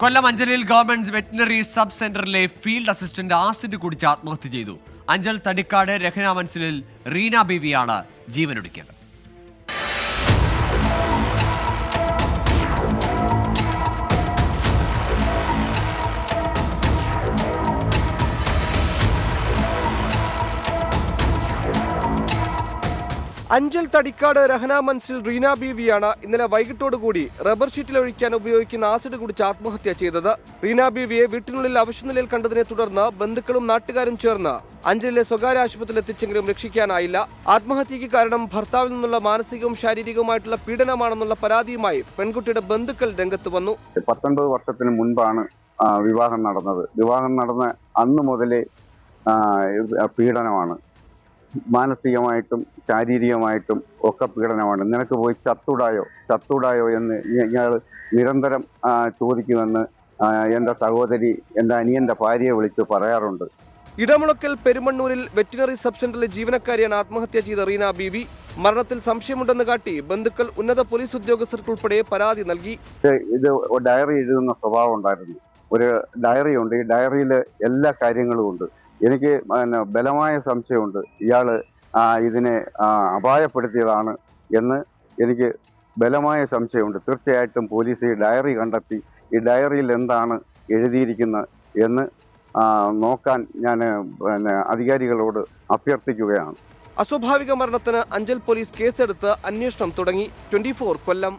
കൊല്ലം അഞ്ചലിൽ government veterinary sub സെന്ററിലെ field assistant acid കുടിച്ച് ആത്മഹത്യ ചെയ്തു. അഞ്ചൽ തടിക്കാട് രഹന മൻസിലിൽ റീന ബീവിയാണ് ജീവനൊടുക്കിയത്. അഞ്ചൽ തടിക്കാട് രഹന മൻസിൽ റീന ബീവിയാണ് ഇന്നലെ വൈകിട്ടോടുകൂടി റബ്ബർ ഷീറ്റിൽ ഒഴിക്കാൻ ഉപയോഗിക്കുന്ന ആസിഡ് കുടിച്ച് ആത്മഹത്യ ചെയ്തത്. റീന ബീവിയെ വീട്ടിനുള്ളിൽ അവശനിലയിൽ കണ്ടതിനെ തുടർന്ന് ബന്ധുക്കളും നാട്ടുകാരും ചേർന്ന് അഞ്ചലിലെ സ്വകാര്യ ആശുപത്രിയിൽ എത്തിച്ചെങ്കിലും രക്ഷിക്കാനായില്ല. ആത്മഹത്യക്ക് കാരണം ഭർത്താവിൽ നിന്നുള്ള മാനസികവും ശാരീരികവുമായിട്ടുള്ള പീഡനമാണെന്നുള്ള പരാതിയുമായി പെൺകുട്ടിയുടെ ബന്ധുക്കൾ രംഗത്ത് വന്നു. പത്തൊൻപത് വർഷത്തിന് മുൻപാണ് വിവാഹം നടന്നത്. വിവാഹം നടന്ന അന്ന് മുതലേ പീഡനമാണ്. മാനസികമായിട്ടും ശാരീരികമായിട്ടും ഒക്കെ പീഡനമാണ്. നിനക്ക് പോയി ചത്തുടായോ ചത്തുടായോ എന്ന് ഇയാൾ നിരന്തരം ചോദിക്കുമെന്ന് എന്റെ സഹോദരി എന്റെ അനിയന്റെ ഭാര്യയെ വിളിച്ച് പറയാറുണ്ട്. ഇടമുളക്കൽ പെരുമണ്ണൂരിൽ വെറ്റിനറി സബ് സെന്ററിലെ ജീവനക്കാരിയാണ് ആത്മഹത്യ ചെയ്ത റീന ബീവി. മരണത്തിൽ സംശയമുണ്ടെന്ന് കാട്ടി ബന്ധുക്കൾ ഉന്നത പോലീസ് ഉദ്യോഗസ്ഥർക്കുൾപ്പെടെ പരാതി നൽകി. ഇത് ഡയറി എഴുതുന്ന സ്വഭാവം ഉണ്ടായിരുന്നു. ഒരു ഡയറി ഉണ്ട് ഈ ഡയറിയിൽ എല്ലാ കാര്യങ്ങളും ഉണ്ട്. എനിക്ക് പിന്നെ ബലമായ സംശയമുണ്ട്. ഇയാൾ ഇതിനെ അപായപ്പെടുത്തിയതാണ് എന്ന് എനിക്ക് ബലമായ സംശയമുണ്ട്. തീർച്ചയായിട്ടും പോലീസ് ഈ ഡയറി കണ്ടെത്തി ഈ ഡയറിയിൽ എന്താണ് എഴുതിയിരിക്കുന്നത് എന്ന് നോക്കാൻ ഞാൻ പിന്നെ അധികാരികളോട് അഭ്യർത്ഥിക്കുകയാണ്. അസ്വാഭാവിക മരണത്തിന് അഞ്ചൽ പോലീസ് കേസെടുത്ത് അന്വേഷണം തുടങ്ങി. ട്വന്റി കൊല്ലം.